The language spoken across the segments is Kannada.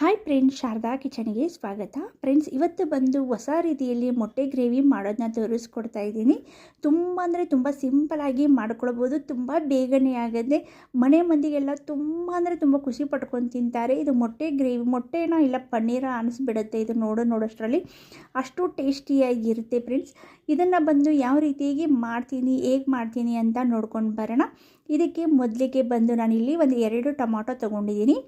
ಹಾಯ್ ಫ್ರೆಂಡ್ಸ್ ಶಾರದಾ ಕಿಚನ್ಗೆ ಸ್ವಾಗತ. ಫ್ರೆಂಡ್ಸ್ ಇವತ್ತು ಬಂದು ಹೊಸ ರೀತಿಯಲ್ಲಿ ಮೊಟ್ಟೆ ಗ್ರೇವಿ ಮಾಡೋದನ್ನ ತೋರಿಸ್ಕೊಡ್ತಾ ಇದ್ದೀನಿ. ತುಂಬ ಅಂದರೆ ತುಂಬ ಸಿಂಪಲಾಗಿ ಮಾಡ್ಕೊಳ್ಬೋದು. ತುಂಬ ಬೇಗನೆ ಆಗದೆ ಮನೆ ಮಂದಿಗೆಲ್ಲ ತುಂಬ ಅಂದರೆ ತುಂಬ ಖುಷಿ ಪಟ್ಕೊಂಡು ತಿಂತಾರೆ. ಇದು ಮೊಟ್ಟೆ ಗ್ರೇವಿ, ಮೊಟ್ಟೆನ ಇಲ್ಲ ಪನ್ನೀರ ಅನಿಸ್ಬಿಡುತ್ತೆ ಇದು ನೋಡೋ ನೋಡೋಷ್ಟರಲ್ಲಿ. ಅಷ್ಟು ಟೇಸ್ಟಿಯಾಗಿರುತ್ತೆ ಫ್ರೆಂಡ್ಸ್ ಇದನ್ನು ಬಂದು ಯಾವ ರೀತಿಯಾಗಿ ಮಾಡ್ತೀನಿ, ಹೇಗೆ ಮಾಡ್ತೀನಿ ಅಂತ ನೋಡ್ಕೊಂಡು ಬರೋಣ. ಇದಕ್ಕೆ ಮೊದಲಿಗೆ ಬಂದು ನಾನಿಲ್ಲಿ ಒಂದು ಎರಡು ಟೊಮಾಟೊ ತೊಗೊಂಡಿದ್ದೀನಿ.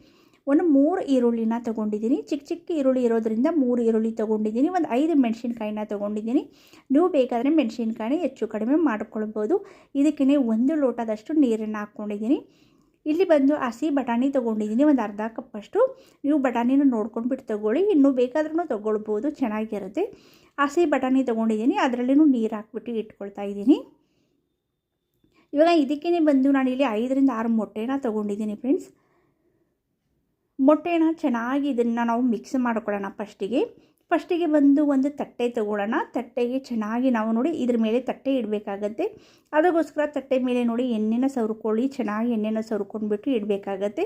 ಒಂದು ಮೂರು ಈರುಳ್ಳಿನ ತೊಗೊಂಡಿದ್ದೀನಿ. ಚಿಕ್ಕ ಚಿಕ್ಕ ಈರುಳ್ಳಿ ಇರೋದ್ರಿಂದ ಮೂರು ಈರುಳ್ಳಿ ತೊಗೊಂಡಿದ್ದೀನಿ. ಒಂದು ಐದು ಮೆಣಸಿನ್ಕಾಯಿನ ತೊಗೊಂಡಿದ್ದೀನಿ. ನೀವು ಬೇಕಾದರೆ ಮೆಣಸಿನ್ಕಾಯಿ ಹೆಚ್ಚು ಕಡಿಮೆ ಮಾಡಿಕೊಳ್ಬೋದು. ಇದಕ್ಕೆ ಒಂದು ಲೋಟದಷ್ಟು ನೀರನ್ನು ಹಾಕ್ಕೊಂಡಿದ್ದೀನಿ. ಇಲ್ಲಿ ಬಂದು ಹಸಿ ಬಟಾಣಿ ತೊಗೊಂಡಿದ್ದೀನಿ. ಒಂದು ಅರ್ಧ ಕಪ್ಪಷ್ಟು ನೀವು ಬಟಾಣಿನ ನೋಡ್ಕೊಂಡ್ಬಿಟ್ಟು ತೊಗೊಳ್ಳಿ. ಇನ್ನೂ ಬೇಕಾದ್ರೂ ತೊಗೊಳ್ಬೋದು. ಚೆನ್ನಾಗಿರುತ್ತೆ. ಹಸಿ ಬಟಾಣಿ ತೊಗೊಂಡಿದ್ದೀನಿ. ಅದರಲ್ಲಿನೂ ನೀರು ಹಾಕ್ಬಿಟ್ಟು ಇಟ್ಕೊಳ್ತಾ ಇದ್ದೀನಿ. ಇವಾಗ ಇದಕ್ಕೇ ಬಂದು ನಾನು ಇಲ್ಲಿ ಐದರಿಂದ ಆರು ಮೊಟ್ಟೆನ ತೊಗೊಂಡಿದ್ದೀನಿ ಫ್ರೆಂಡ್ಸ್. ಮೊಟ್ಟೆನ ಚೆನ್ನಾಗಿ ಇದನ್ನು ನಾವು ಮಿಕ್ಸ್ ಮಾಡ್ಕೊಳ್ಳೋಣ ಫಸ್ಟಿಗೆ ಫಸ್ಟಿಗೆ ಬಂದು ಒಂದು ತಟ್ಟೆ ತಗೊಳ್ಳೋಣ. ತಟ್ಟೆಗೆ ಚೆನ್ನಾಗಿ ನಾವು ನೋಡಿ ಇದ್ರ ಮೇಲೆ ತಟ್ಟೆ ಇಡಬೇಕಾಗತ್ತೆ. ಅದಕ್ಕೋಸ್ಕರ ತಟ್ಟೆ ಮೇಲೆ ನೋಡಿ ಎಣ್ಣೆನ ಸವರ್ಕೊಳ್ಳಿ. ಚೆನ್ನಾಗಿ ಎಣ್ಣೆನ ಸವರ್ಕೊಂಡ್ಬಿಟ್ಟು ಇಡಬೇಕಾಗತ್ತೆ.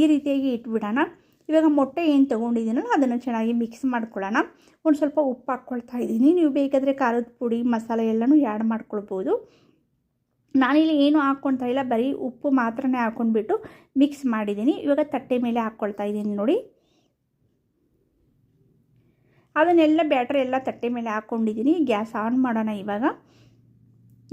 ಈ ರೀತಿಯಾಗಿ ಇಟ್ಬಿಡೋಣ. ಇವಾಗ ಮೊಟ್ಟೆ ಏನು ತೊಗೊಂಡಿದ್ದೀನಲ್ಲ ಅದನ್ನು ಚೆನ್ನಾಗಿ ಮಿಕ್ಸ್ ಮಾಡ್ಕೊಳ್ಳೋಣ ಒಂದು ಸ್ವಲ್ಪ ಉಪ್ಪು ಹಾಕ್ಕೊಳ್ತಾ ಇದ್ದೀನಿ. ನೀವು ಬೇಕಾದರೆ ಖಾರದ ಪುಡಿ, ಮಸಾಲೆ ಎಲ್ಲನೂ ಆ್ಯಡ್ ಮಾಡ್ಕೊಳ್ಬೋದು. ನಾನಿಲ್ಲಿ ಏನು ಹಾಕ್ಕೊಳ್ತಾ ಇಲ್ಲ, ಬರೀ ಉಪ್ಪು ಮಾತ್ರನೇ ಹಾಕ್ಕೊಂಡ್ಬಿಟ್ಟು ಮಿಕ್ಸ್ ಮಾಡಿದ್ದೀನಿ. ಇವಾಗ ತಟ್ಟೆ ಮೇಲೆ ಹಾಕ್ಕೊಳ್ತಾ ಇದ್ದೀನಿ ನೋಡಿ. ಅದನ್ನೆಲ್ಲ ಬ್ಯಾಟ್ರಿ ಎಲ್ಲ ತಟ್ಟೆ ಮೇಲೆ ಹಾಕ್ಕೊಂಡಿದ್ದೀನಿ ಗ್ಯಾಸ್ ಆನ್ ಮಾಡೋಣ ಇವಾಗ.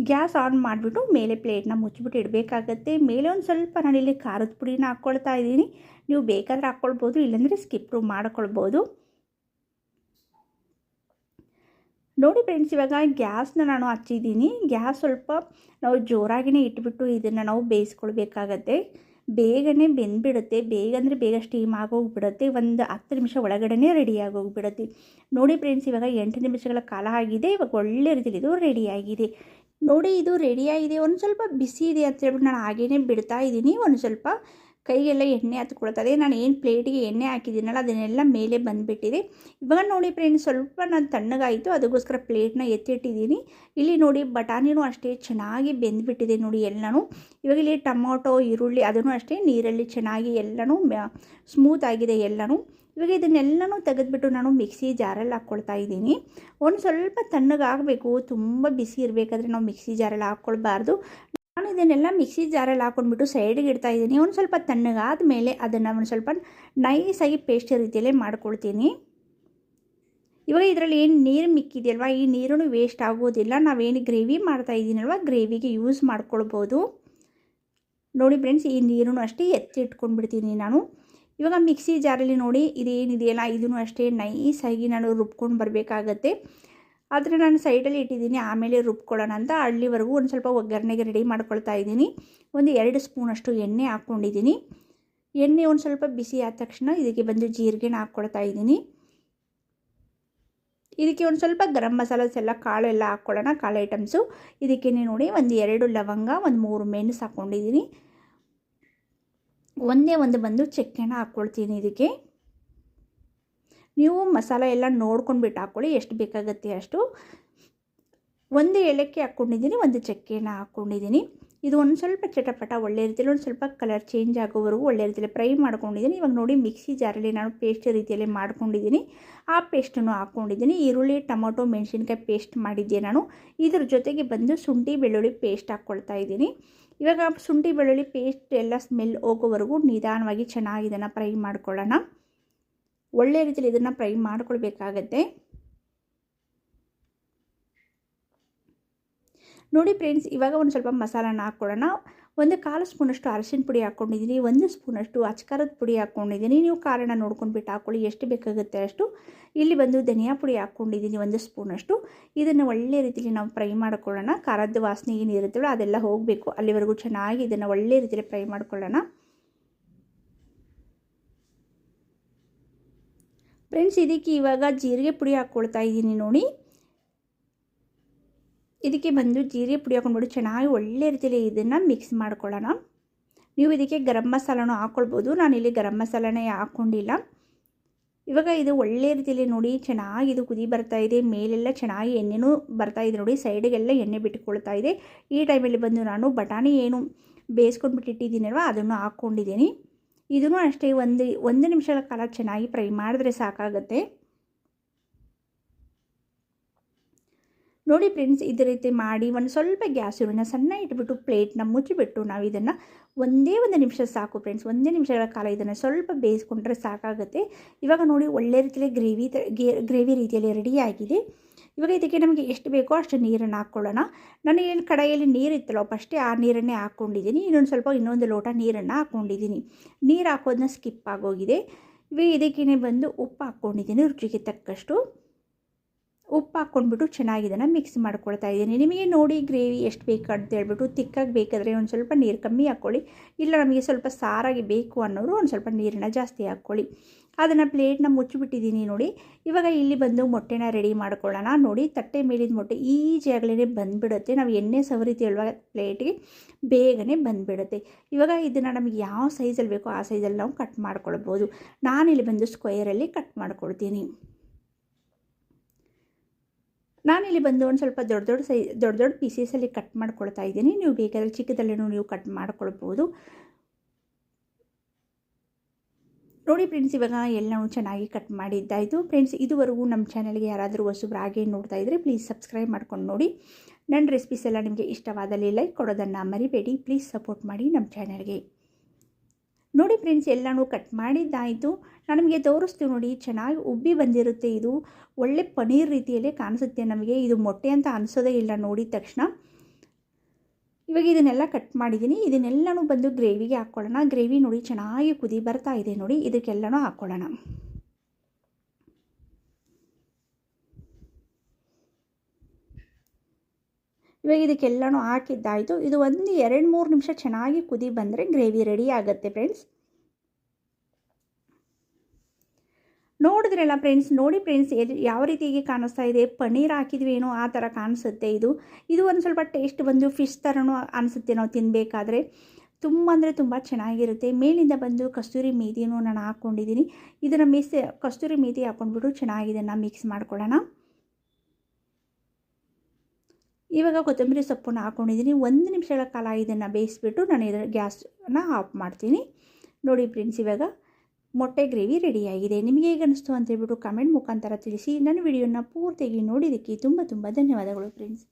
ಗ್ಯಾಸ್ ಆನ್ ಮಾಡಿಬಿಟ್ಟು ಮೇಲೆ ಪ್ಲೇಟ್ನ ಮುಚ್ಚಿಬಿಟ್ಟು ಇಡಬೇಕಾಗತ್ತೆ. ಮೇಲೆ ಒಂದು ಸ್ವಲ್ಪ ನಾನಿಲ್ಲಿ ಖಾರದ ಪುಡಿನ ಹಾಕ್ಕೊಳ್ತಾ ಇದ್ದೀನಿ. ನೀವು ಬೇಕಾದ್ರೆ ಹಾಕ್ಕೊಳ್ಬೋದು ಇಲ್ಲಾಂದರೆ ಸ್ಕಿಪ್ ಮಾಡ್ಕೊಳ್ಬೋದು. ನೋಡಿ ಫ್ರೆಂಡ್ಸ್ ಇವಾಗ ಗ್ಯಾಸ್ನ ನಾನು ಹಚ್ಚಿದ್ದೀನಿ. ಗ್ಯಾಸ್ ಸ್ವಲ್ಪ ನಾವು ಜೋರಾಗಿಯೇ ಇಟ್ಬಿಟ್ಟು ಇದನ್ನು ನಾವು ಬೇಯಿಸ್ಕೊಳ್ಬೇಕಾಗತ್ತೆ. ಬೇಗನೆ ಬೆಂದ್ಬಿಡುತ್ತೆ. ಬೇಗ ಅಂದರೆ ಬೇಗ ಸ್ಟೀಮ್ ಆಗೋಗ್ಬಿಡುತ್ತೆ. ಒಂದು ಹತ್ತು ನಿಮಿಷ ಒಳಗಡೆ ರೆಡಿ ಆಗೋಗ್ಬಿಡುತ್ತೆ. ನೋಡಿ ಫ್ರೆಂಡ್ಸ್ ಇವಾಗ ಎಂಟು ನಿಮಿಷಗಳ ಕಾಲ ಆಗಿದೆ. ಇವಾಗ ಒಳ್ಳೆ ರೀತಿಯಲ್ಲಿ ಇದು ರೆಡಿಯಾಗಿದೆ ನೋಡಿ ಇದು ರೆಡಿಯಾಗಿದೆ ಒಂದು ಸ್ವಲ್ಪ ಬಿಸಿ ಇದೆ ಅಂತ ಹೇಳ್ಬಿಟ್ಟು ನಾನು ಹಾಗೇ ಬಿಡ್ತಾ ಇದ್ದೀನಿ. ಒಂದು ಸ್ವಲ್ಪ ಕೈಗೆಲ್ಲ ಎಣ್ಣೆ ಹತ್ಕೊಳ್ತದೆ ನಾನು ಏನು ಪ್ಲೇಟಿಗೆ ಎಣ್ಣೆ ಹಾಕಿದ್ದೀನಲ್ಲ, ಅದನ್ನೆಲ್ಲ ಮೇಲೆ ಬಂದುಬಿಟ್ಟಿದೆ. ಇವಾಗ ನೋಡಿ ಫ್ರೆಂಡ್ಸ್, ಸ್ವಲ್ಪ ನಾನು ತಣ್ಣಗಾಯಿತು, ಅದಕ್ಕೋಸ್ಕರ ಪ್ಲೇಟ್ನ ಎತ್ತಿಟ್ಟಿದ್ದೀನಿ. ಇಲ್ಲಿ ನೋಡಿ ಬಟಾಣಿನೂ ಅಷ್ಟೇ ಚೆನ್ನಾಗಿ ಬೆಂದ್ಬಿಟ್ಟಿದೆ ನೋಡಿ ಎಲ್ಲನೂ. ಇವಾಗ ಇಲ್ಲಿ ಟೊಮೊಟೊ, ಈರುಳ್ಳಿ ಅದನ್ನು ಅಷ್ಟೇ ನೀರಲ್ಲಿ ಚೆನ್ನಾಗಿ ಎಲ್ಲನೂ ಸ್ಮೂತ್ ಆಗಿದೆ ಎಲ್ಲನೂ. ಇವಾಗ ಇದನ್ನೆಲ್ಲನೂ ತೆಗೆದುಬಿಟ್ಟು ನಾನು ಮಿಕ್ಸಿ ಜಾರಲ್ಲಿ ಹಾಕ್ಕೊಳ್ತಾ ಇದ್ದೀನಿ. ಒಂದು ಸ್ವಲ್ಪ ತಣ್ಣಗಾಗಬೇಕು, ತುಂಬ ಬಿಸಿ ಇರಬೇಕಾದ್ರೆ ನಾವು ಮಿಕ್ಸಿ ಜಾರಲ್ಲಿ ಹಾಕ್ಕೊಳ್ಬಾರ್ದು. ನಾನು ಇದನ್ನೆಲ್ಲ ಮಿಕ್ಸಿ ಜಾರಲ್ಲಿ ಹಾಕೊಂಡ್ಬಿಟ್ಟು ಸೈಡಿಗೆ ಇಡ್ತಾ ಇದ್ದೀನಿ. ಒಂದು ಸ್ವಲ್ಪ ತಣ್ಣಗಾದ ಮೇಲೆ ಅದನ್ನು ಒಂದು ಸ್ವಲ್ಪ ನೈಸಾಗಿ ಪೇಸ್ಟ್ ರೀತಿಯಲ್ಲೇ ಮಾಡ್ಕೊಳ್ತೀನಿ. ಇವಾಗ ಇದರಲ್ಲಿ ಏನು ನೀರು ಮಿಕ್ಕಿದೆಯಲ್ವ? ಈ ನೀರನ್ನು ವೇಸ್ಟ್ ಆಗೋದಿಲ್ಲ. ನಾವೇನು ಗ್ರೇವಿ ಮಾಡ್ತಾ ಇದ್ದೀನಲ್ವ? ಗ್ರೇವಿಗೆ ಯೂಸ್ ಮಾಡ್ಕೊಳ್ಬೋದು. ನೋಡಿ ಫ್ರೆಂಡ್ಸ್ ಈ ನೀರನ್ನು ಅಷ್ಟೇ ಎತ್ತಿ ಇಟ್ಕೊಂಡ್ಬಿಡ್ತೀನಿ ನಾನು. ಇವಾಗ ಮಿಕ್ಸಿ ಜಾರಲ್ಲಿ ನೋಡಿ ಇದೇನಿದೆಯಲ್ಲ? ಇದನ್ನು ಅಷ್ಟೇ ನೈಸಾಗಿ ನಾನು ರುಬ್ಕೊಂಡು ಬರಬೇಕಾಗತ್ತೆ. ಆದರೆ ನಾನು ಸೈಡಲ್ಲಿ ಇಟ್ಟಿದ್ದೀನಿ. ಆಮೇಲೆ ರುಬ್ಕೊಳ್ಳೋಣ ಅಂತ ಅಲ್ಲಿವರೆಗೂ ಒಂದು ಸ್ವಲ್ಪ ಒಗ್ಗರಣೆಗೆ ರೆಡಿ ಮಾಡ್ಕೊಳ್ತಾ ಇದ್ದೀನಿ. ಒಂದು ಎರಡು ಸ್ಪೂನಷ್ಟು ಎಣ್ಣೆ ಹಾಕ್ಕೊಂಡಿದ್ದೀನಿ. ಎಣ್ಣೆ ಒಂದು ಸ್ವಲ್ಪ ಬಿಸಿ ಆದ ತಕ್ಷಣ ಇದಕ್ಕೆ ಬಂದು ಜೀರಿಗೆನ ಹಾಕ್ಕೊಳ್ತಾ ಇದ್ದೀನಿ. ಇದಕ್ಕೆ ಒಂದು ಸ್ವಲ್ಪ ಗರಂ ಮಸಾಲಸ್ ಎಲ್ಲ ಕಾಳೆಲ್ಲ ಹಾಕ್ಕೊಳ್ಳೋಣ, ಕಾಳು ಐಟಮ್ಸು ಇದಕ್ಕೆ ನೋಡಿ ಒಂದು ಎರಡು ಲವಂಗ, ಒಂದು ಮೂರು ಮೆಣಸು ಹಾಕ್ಕೊಂಡಿದ್ದೀನಿ. ಒಂದೇ ಒಂದು ಬಂದು ಚಕ್ಕೆನ ಹಾಕ್ಕೊಳ್ತೀನಿ ಇದಕ್ಕೆ. ನೀವು ಮಸಾಲ ಎಲ್ಲ ನೋಡ್ಕೊಂಡ್ಬಿಟ್ಟು ಹಾಕ್ಕೊಳ್ಳಿ ಎಷ್ಟು ಬೇಕಾಗುತ್ತೆ ಅಷ್ಟು. ಒಂದು ಏಲಕ್ಕಿ ಹಾಕ್ಕೊಂಡಿದ್ದೀನಿ ಒಂದು ಚಕ್ಕೆನ ಹಾಕ್ಕೊಂಡಿದ್ದೀನಿ ಇದು ಒಂದು ಸ್ವಲ್ಪ ಚಟಪಟ, ಒಳ್ಳೆ ರೀತಿಯಲ್ಲಿ ಒಂದು ಸ್ವಲ್ಪ ಕಲರ್ ಚೇಂಜ್ ಆಗೋವರೆಗೂ ಒಳ್ಳೆ ರೀತಿಯಲ್ಲಿ ಫ್ರೈ ಮಾಡ್ಕೊಂಡಿದ್ದೀನಿ. ಇವಾಗ ನೋಡಿ ಮಿಕ್ಸಿ ಜಾರಲ್ಲಿ ನಾನು ಪೇಸ್ಟ್ ರೀತಿಯಲ್ಲಿ ಮಾಡ್ಕೊಂಡಿದ್ದೀನಿ. ಆ ಪೇಸ್ಟನ್ನು ಹಾಕ್ಕೊಂಡಿದ್ದೀನಿ ಈರುಳ್ಳಿ, ಟೊಮೊಟೊ, ಮೆಣಸಿನ್ಕಾಯಿ ಪೇಸ್ಟ್ ಮಾಡಿದ್ದೆ ನಾನು. ಇದ್ರ ಜೊತೆಗೆ ಬಂದು ಶುಂಠಿ, ಬೆಳ್ಳುಳ್ಳಿ ಪೇಸ್ಟ್ ಹಾಕ್ಕೊಳ್ತಾ ಇದ್ದೀನಿ. ಇವಾಗ ಶುಂಠಿ, ಬೆಳ್ಳುಳ್ಳಿ ಪೇಸ್ಟ್ ಎಲ್ಲ ಸ್ಮೆಲ್ ಹೋಗೋವರೆಗೂ ನಿಧಾನವಾಗಿ ಚೆನ್ನಾಗಿ ಫ್ರೈ ಮಾಡ್ಕೊಳ್ಳೋಣ. ಒಳ್ಳೆ ರೀತಿಯಲ್ಲಿ ಇದನ್ನು ಫ್ರೈ ಮಾಡ್ಕೊಳ್ಬೇಕಾಗತ್ತೆ. ನೋಡಿ ಫ್ರೆಂಡ್ಸ್, ಇವಾಗ ಒಂದು ಸ್ವಲ್ಪ ಮಸಾಲಾನ ಹಾಕ್ಕೊಳ್ಳೋಣ ಒಂದು ಕಾಲು ಸ್ಪೂನಷ್ಟು ಅರಶಿನ ಪುಡಿ ಹಾಕ್ಕೊಂಡಿದ್ದೀನಿ, ಒಂದು ಸ್ಪೂನಷ್ಟು ಅಚ್ಕಾರದ ಪುಡಿ ಹಾಕ್ಕೊಂಡಿದ್ದೀನಿ. ನೀವು ಖಾರನ ನೋಡ್ಕೊಂಡ್ಬಿಟ್ಟು ಹಾಕ್ಕೊಳ್ಳಿ ಎಷ್ಟು ಬೇಕಾಗುತ್ತೆ ಅಷ್ಟು. ಇಲ್ಲಿ ಬಂದು ಧನಿಯಾ ಪುಡಿ ಹಾಕ್ಕೊಂಡಿದ್ದೀನಿ, ಒಂದು ಸ್ಪೂನಷ್ಟು. ಇದನ್ನು ಒಳ್ಳೆ ರೀತಿಯಲ್ಲಿ ನಾವು ಫ್ರೈ ಮಾಡ್ಕೊಳ್ಳೋಣ. ಖಾರದ ವಾಸನೆ ಏನಿರುತ್ತೋ ಅದೆಲ್ಲ ಹೋಗಬೇಕು. ಅಲ್ಲಿವರೆಗೂ ಚೆನ್ನಾಗಿ ಇದನ್ನು ಒಳ್ಳೆ ರೀತಿಯಲ್ಲಿ ಫ್ರೈ ಮಾಡ್ಕೊಳ್ಳೋಣ. ಫ್ರೆಂಡ್ಸ್ ಇದಕ್ಕೆ ಇವಾಗ ಜೀರಿಗೆ ಪುಡಿ ಹಾಕ್ಕೊಳ್ತಾ ಇದ್ದೀನಿ ನೋಡಿ. ಇದಕ್ಕೆ ಬಂದು ಜೀರಿಗೆ ಪುಡಿ ಹಾಕೊಂಡ್ಬಿಟ್ಟು ಚೆನ್ನಾಗಿ ಒಳ್ಳೆ ರೀತಿಯಲ್ಲಿ ಇದನ್ನು ಮಿಕ್ಸ್ ಮಾಡ್ಕೊಳ್ಳೋಣ. ನೀವು ಇದಕ್ಕೆ ಗರಂ ಮಸಾಲನೂ ಹಾಕ್ಕೊಳ್ಬೋದು. ನಾನಿಲ್ಲಿ ಗರಂ ಮಸಾಲನೇ ಹಾಕ್ಕೊಂಡಿಲ್ಲ. ಇವಾಗ ಇದು ಒಳ್ಳೆ ರೀತಿಯಲ್ಲಿ ನೋಡಿ ಚೆನ್ನಾಗಿ ಇದು ಕುದಿ ಬರ್ತಾ ಇದೆ. ಮೇಲೆಲ್ಲ ಚೆನ್ನಾಗಿ ಎಣ್ಣೆನೂ ಬರ್ತಾ ಇದೆ ನೋಡಿ. ಸೈಡಿಗೆಲ್ಲ ಎಣ್ಣೆ ಬಿಟ್ಕೊಳ್ತಾ ಇದೆ. ಈ ಟೈಮಲ್ಲಿ ಬಂದು ನಾನು ಬಟಾಣಿ ಏನು ಬೇಯಿಸ್ಕೊಂಡ್ಬಿಟ್ಟಿಟ್ಟಿದ್ದೀನಲ್ವ, ಅದನ್ನು ಹಾಕ್ಕೊಂಡಿದ್ದೀನಿ. ಇದೂ ಅಷ್ಟೇ ಒಂದು ಒಂದು ನಿಮಿಷಗಳ ಕಾಲ ಚೆನ್ನಾಗಿ ಫ್ರೈ ಮಾಡಿದ್ರೆ ಸಾಕಾಗುತ್ತೆ. ನೋಡಿ ಫ್ರೆಂಡ್ಸ್, ಇದೇ ರೀತಿ ಮಾಡಿ ಒಂದು ಸ್ವಲ್ಪ ಗ್ಯಾಸ್ ಇರೋಣ ಸಣ್ಣ ಇಟ್ಬಿಟ್ಟು ಪ್ಲೇಟ್ನ ಮುಚ್ಚಿಬಿಟ್ಟು ನಾವು ಇದನ್ನು ಒಂದೇ ಒಂದು ನಿಮಿಷ ಸಾಕು ಫ್ರೆಂಡ್ಸ್, ಒಂದೇ ನಿಮಿಷಗಳ ಕಾಲ ಇದನ್ನು ಸ್ವಲ್ಪ ಬೇಯಿಸ್ಕೊಂಡ್ರೆ ಸಾಕಾಗುತ್ತೆ. ಇವಾಗ ನೋಡಿ ಒಳ್ಳೆ ರೀತಿಯಲ್ಲಿ ಗ್ರೇವಿ ಗ್ರೇವಿ ರೀತಿಯಲ್ಲಿ ರೆಡಿಯಾಗಿದೆ ಇವಾಗ ಇದಕ್ಕೆ ನಮಗೆ ಎಷ್ಟು ಬೇಕೋ ಅಷ್ಟು ನೀರನ್ನು ಹಾಕ್ಕೊಳ್ಳೋಣ. ನಾನು ಏನು ಕಡೆಯಲ್ಲಿ ನೀರು ಇತ್ತಲ್ಲೋ ಫಸ್ಟೇ ಆ ನೀರನ್ನೇ ಹಾಕ್ಕೊಂಡಿದ್ದೀನಿ. ಇನ್ನೊಂದು ಸ್ವಲ್ಪ ಇನ್ನೊಂದು ಲೋಟ ನೀರನ್ನು ಹಾಕ್ಕೊಂಡಿದ್ದೀನಿ. ನೀರು ಹಾಕೋದನ್ನ ಸ್ಕಿಪ್ ಆಗೋಗಿದೆ. ಇವಾಗ ಇದಕ್ಕೇ ಬಂದು ಉಪ್ಪು ಹಾಕ್ಕೊಂಡಿದ್ದೀನಿ, ರುಚಿಗೆ ತಕ್ಕಷ್ಟು. ಉಪ್ಪು ಹಾಕ್ಕೊಂಡ್ಬಿಟ್ಟು ಚೆನ್ನಾಗಿ ಇದನ್ನು ಮಿಕ್ಸ್ ಮಾಡ್ಕೊಳ್ತಾ ಇದ್ದೀನಿ. ನಿಮಗೆ ನೋಡಿ ಗ್ರೇವಿ ಎಷ್ಟು ಬೇಕು ಅಂತ ಹೇಳ್ಬಿಟ್ಟು ತಿಕ್ಕಾಗಿ ಬೇಕಾದರೆ ಒಂದು ಸ್ವಲ್ಪ ನೀರು ಕಮ್ಮಿ ಹಾಕ್ಕೊಳ್ಳಿ. ಇಲ್ಲ ನಮಗೆ ಸ್ವಲ್ಪ ಸಾರಾಗಿ ಬೇಕು ಅನ್ನೋರು ಒಂದು ಸ್ವಲ್ಪ ನೀರನ್ನ ಜಾಸ್ತಿ ಹಾಕ್ಕೊಳ್ಳಿ. ಅದನ್ನು ಪ್ಲೇಟ್ನ ಮುಚ್ಚಿಬಿಟ್ಟಿದ್ದೀನಿ ನೋಡಿ. ಇವಾಗ ಇಲ್ಲಿ ಬಂದು ಮೊಟ್ಟೆನ ರೆಡಿ ಮಾಡ್ಕೊಳ್ಳೋಣ. ನೋಡಿ ತಟ್ಟೆ ಮೇಲಿನ ಮೊಟ್ಟೆ ಈಜಿಯಾಗಲೇ ಬಂದುಬಿಡುತ್ತೆ. ನಾವು ಎಣ್ಣೆ ಸವರಿತೀವಲ್ವ ಪ್ಲೇಟಿಗೆ ಬೇಗನೆ ಬಂದುಬಿಡುತ್ತೆ. ಇವಾಗ ಇದನ್ನು ನಮಗೆ ಯಾವ ಸೈಜಲ್ಲಿ ಬೇಕೋ ಆ ಸೈಜಲ್ಲಿ ನಾವು ಕಟ್ ಮಾಡ್ಕೊಳ್ಬೋದು. ನಾನಿಲ್ಲಿ ಬಂದು ಸ್ಕ್ವೇರಲ್ಲಿ ಕಟ್ ಮಾಡ್ಕೊಳ್ತೀನಿ. ನಾನಿಲ್ಲಿ ಬಂದು ಒಂದು ಸ್ವಲ್ಪ ದೊಡ್ಡ ದೊಡ್ಡ ಸೈ, ದೊಡ್ಡ ದೊಡ್ಡ ಪೀಸಸಲ್ಲಿ ಕಟ್ ಮಾಡ್ಕೊಳ್ತಾ ಇದ್ದೀನಿ. ನೀವು ಬೇಕಾದರೆ ಚಿಕ್ಕದಲ್ಲೂ ನೀವು ಕಟ್ ಮಾಡ್ಕೊಳ್ಬೋದು. ನೋಡಿ ಫ್ರೆಂಡ್ಸ್ ಇವಾಗ ಎಲ್ಲನೂ ಚೆನ್ನಾಗಿ ಕಟ್ ಮಾಡಿದ್ದಾಯಿತು ಫ್ರೆಂಡ್ಸ್ ಇದುವರೆಗೂ ನಮ್ಮ ಚಾನಲ್ಗೆ ಯಾರಾದರೂ ಹೊಸಬ್ರು ಹಾಗೆ ನೋಡ್ತಾ ಇದ್ದರೆ ಪ್ಲೀಸ್ ಸಬ್ಸ್ಕ್ರೈಬ್ ಮಾಡ್ಕೊಂಡು ನೋಡಿ. ನನ್ನ ರೆಸಿಪೀಸ್ ಎಲ್ಲ ನಿಮಗೆ ಇಷ್ಟವಾದಲ್ಲಿ ಲೈಕ್ ಕೊಡೋದನ್ನು ಮರಿಬೇಡಿ. ಪ್ಲೀಸ್ ಸಪೋರ್ಟ್ ಮಾಡಿ ನಮ್ಮ ಚಾನಲ್ಗೆ ನೋಡಿ ಫ್ರೆಂಡ್ಸ್, ಎಲ್ಲನೂ ಕಟ್ ಮಾಡಿದ್ದಾಯಿತು. ನಾನು ನಿಮಗೆ ತೋರಿಸ್ತೀವಿ ನೋಡಿ, ಚೆನ್ನಾಗಿ ಉಬ್ಬಿ ಬಂದಿರುತ್ತೆ ಇದು. ಒಳ್ಳೆ ಪನೀರ್ ರೀತಿಯಲ್ಲೇ ಕಾಣಿಸುತ್ತೆ ನಮಗೆ. ಇದು ಮೊಟ್ಟೆ ಅಂತ ಅನಿಸೋದೇ ಇಲ್ಲ, ನೋಡಿದ ತಕ್ಷಣ. ಇವಾಗ ಇದನ್ನೆಲ್ಲ ಕಟ್ ಮಾಡಿದ್ದೀನಿ. ಇದನ್ನೆಲ್ಲನೂ ಬಂದು ಗ್ರೇವಿಗೆ ಹಾಕ್ಕೊಳ್ಳೋಣ. ಗ್ರೇವಿ ನೋಡಿ ಚೆನ್ನಾಗಿ ಕುದಿ ಬರ್ತಾ ಇದೆ ನೋಡಿ. ಇದಕ್ಕೆಲ್ಲನೂ ಹಾಕ್ಕೊಳ್ಳೋಣ. ಇವಾಗ ಇದಕ್ಕೆಲ್ಲನೂ ಹಾಕಿದ್ದಾಯಿತು. ಇದು ಒಂದು ಎರಡು ಮೂರು ನಿಮಿಷ ಚೆನ್ನಾಗಿ ಕುದಿ ಬಂದರೆ ಗ್ರೇವಿ ರೆಡಿ ಆಗುತ್ತೆ ಫ್ರೆಂಡ್ಸ್. ನೋಡಿದ್ರಲ್ಲ ಫ್ರೆಂಡ್ಸ್, ನೋಡಿ ಫ್ರೆಂಡ್ಸ್ ಯಾವ ರೀತಿಯಾಗಿ ಕಾಣಿಸ್ತಾ ಇದೆ? ಪನ್ನೀರ್ ಹಾಕಿದ್ವಿ ಏನೋ ಆ ಥರ ಕಾಣಿಸುತ್ತೆ ಇದು. ಇದು ಒಂದು ಸ್ವಲ್ಪ ಟೇಸ್ಟ್ ಬಂದು ಫಿಶ್ ಥರನೂ ಅನಿಸುತ್ತೆ ನಾವು ತಿನ್ನಬೇಕಾದ್ರೆ ತುಂಬ ಅಂದರೆ ತುಂಬ ಚೆನ್ನಾಗಿರುತ್ತೆ. ಮೇಲಿಂದ ಬಂದು ಕಸ್ತೂರಿ ಮೇಥಿನೂ ನಾನು ಹಾಕ್ಕೊಂಡಿದ್ದೀನಿ. ಇದನ್ನು ಮಿಸ್, ಕಸ್ತೂರಿ ಮೇಥಿ ಹಾಕ್ಕೊಂಡ್ಬಿಟ್ಟು ಚೆನ್ನಾಗಿ ಇದನ್ನು ಮಿಕ್ಸ್ ಮಾಡ್ಕೊಳ್ಳೋಣ. ಇವಾಗ ಕೊತ್ತಂಬರಿ ಸೊಪ್ಪನ್ನು ಹಾಕ್ಕೊಂಡಿದ್ದೀನಿ ಒಂದು ನಿಮಿಷಗಳ ಕಾಲ ಇದನ್ನು ಬೇಯಿಸ್ಬಿಟ್ಟು ನಾನು ಇದರ ಗ್ಯಾಸನ್ನು ಆಫ್ ಮಾಡ್ತೀನಿ. ನೋಡಿ ಫ್ರೆಂಡ್ಸ್, ಇವಾಗ ಮೊಟ್ಟೆ ಗ್ರೇವಿ ರೆಡಿಯಾಗಿದೆ. ನಿಮಗೆ ಹೇಗೆ ಅನಿಸ್ತು ಅಂತ ಹೇಳ್ಬಿಟ್ಟು ಕಮೆಂಟ್ ಮುಖಾಂತರ ತಿಳಿಸಿ. ನನ್ನ ವಿಡಿಯೋನ ಪೂರ್ತಿಯಾಗಿ ನೋಡಿದ್ದಕ್ಕೆ ತುಂಬ ತುಂಬ ಧನ್ಯವಾದಗಳು ಫ್ರೆಂಡ್ಸ್.